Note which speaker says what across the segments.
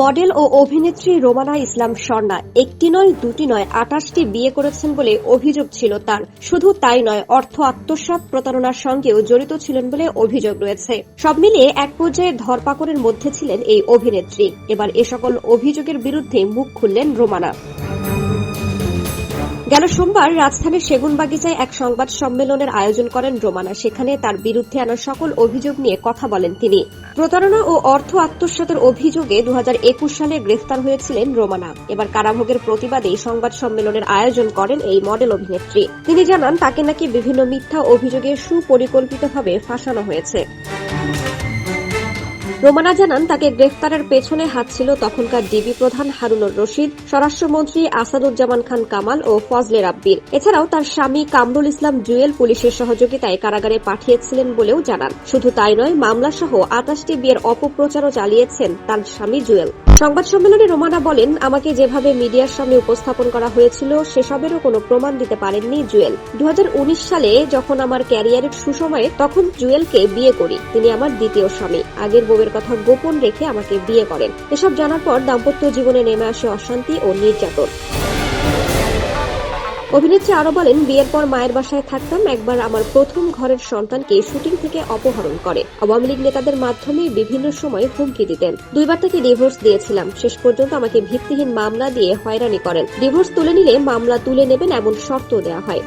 Speaker 1: Model ও অভিনেত্রী রোমানা ইসলাম স্বর্ণা একটি নয়, দুটি নয় আটাশটি বিয়ে করেছেন বলে অভিযোগ ছিল তার। শুধু তাই নয়, অর্থ আত্মসাত প্রতারণার সঙ্গেও জড়িত ছিলেন বলে অভিযোগ রয়েছে। সব মিলিয়ে এক পর্যায়ে ধরপাকড়ের মধ্যে ছিলেন এই অভিনেত্রী। এবার এ সকল অভিযোগের বিরুদ্ধে মুখ খুললেন রোমানা। গেল সোমবার রাজধানীর সেগুনবাগিচায় এক সংবাদ সম্মেলনের আয়োজন করেন রোমানা। সেখানে তার বিরুদ্ধে আনা সকল অভিযোগ নিয়ে কথা বলেন তিনি। প্রতারণা ও অর্থ আত্মসাতের অভিযোগে দু হাজার একুশ সালে গ্রেফতার হয়েছিলেন রোমানা। এবার কারাভোগের প্রতিবাদে সংবাদ সম্মেলনের আয়োজন করেন এই মডেল অভিনেত্রী। তিনি জানান, তাকে নাকি বিভিন্ন মিথ্যা অভিযোগে সুপরিকল্পিতভাবে ফাঁসানো হয়েছে। রোমানা জানান, তাকে গ্রেফতারের পেছনে হাত ছিল তখনকার ডিবি প্রধান হারুনুর রশিদ, স্বরাষ্ট্রমন্ত্রী আসাদুজ্জামান খান কামাল ও ফজলে রাব্বির এছাড়াও তার স্বামী কামরুল ইসলাম জুয়েল পুলিশের সহযোগিতায় কারাগারে পাঠিয়েছিলেন বলেও জানান। শুধু তাই নয় মামলা সহ আটাশটি বিয়ের অপপ্রচারও চালিয়েছেন তার স্বামী জুয়েল। সংবাদ সম্মেলনে রোমানা বলেন, আমাকে যেভাবে মিডিয়ার সামনে উপস্থাপন করা হয়েছিল, সেসবেরও কোনো প্রমাণ দিতে পারেননি জুয়েল। দু হাজার উনিশ সালে যখন আমার ক্যারিয়ারের সুসময়ে, তখন জুয়েলকে বিয়ে করি। তিনি আমার দ্বিতীয় স্বামী। আগের বউয়ের কথা গোপন রেখে আমাকে বিয়ে করেন। এসব জানার পর দাম্পত্য জীবনে নেমে আসে অশান্তি ও নির্যাতন। অভিনেত্রী আরও বলেন, বিয়ের পর মায়ের বাসায় থাকতাম, একবার আমার প্রথম ঘরের সন্তানকে শুটিং থেকে অপহরণ করে। আওয়ামী লীগ নেতাদের মাধ্যমে বিভিন্ন সময় হুমকি দিতেন। দুইবার তাকে ডিভোর্স দিয়েছিলাম। শেষ পর্যন্ত আমাকে ভিত্তিহীন মামলা দিয়ে হয়রানি করেন। ডিভোর্স তুলে নিলে মামলা তুলে নেবেন এমন শর্ত দেওয়া হয়।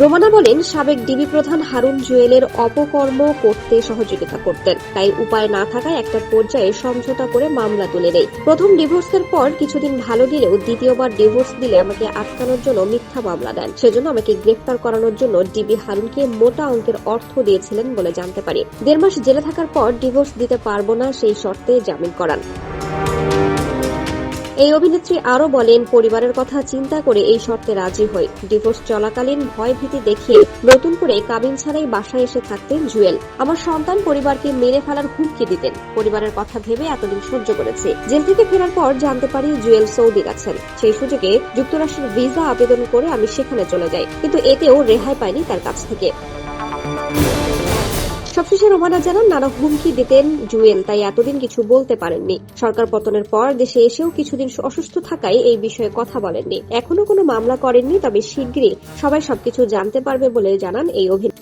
Speaker 1: রোমানা বলেন, সাবেক ডিবি প্রধান হারুন জুয়েলের অপকর্ম করতে সহযোগিতা করতেন। তাই উপায় না থাকায় একটা পর্যায়ে সমঝোতা করে মামলা তুলে নেই। প্রথম ডিভোর্সের পর কিছুদিন ভালো দিলেও দ্বিতীয়বার ডিভোর্স দিলে আমাকে আটকানোর জন্য মিথ্যা মামলা দেন। সেজন্য আমাকে গ্রেফতার করানোর জন্য ডিবি হারুনকে মোটা অঙ্কের অর্থ দিয়েছিলেন বলে জানতে পারি। দেড় মাস জেলে থাকার পর ডিভোর্স দিতে পারব না সেই শর্তে জামিন করান। এই অভিনেত্রী আরও বলেন, পরিবারের কথা চিন্তা করে এই শর্তে রাজি হই। ডিভোর্স চলাকালীন ভয় ভীতি দেখিয়ে নতুন করে কাবিন ছাড়াই বাসায় এসে থাকতেন জুয়েল। আমার সন্তান পরিবারকে মেরে ফেলার হুমকি দিতেন। পরিবারের কথা ভেবে এতদিন সহ্য করেছি। জেল থেকে ফেরার পর জানতে পারি জুয়েল সৌদি গেছেন সেই সুযোগে যুক্তরাষ্ট্রের ভিসা আবেদন করে আমি সেখানে চলে যাই। কিন্তু এতেও রেহাই পাইনি তার কাছ থেকে। সবশেষে রোমানা জানান, নানা হুমকি দিতেন জুয়েল, তাই এতদিন কিছু বলতে পারেননি। সরকার পতনের পর দেশে এসেও কিছুদিন অসুস্থ থাকায় এই বিষয়ে কথা বলেননি। এখনও কোনো মামলা করেননি, তবে শীঘ্রই সবাই সবকিছু জানতে পারবে বলে জানান এই অভিনেতা।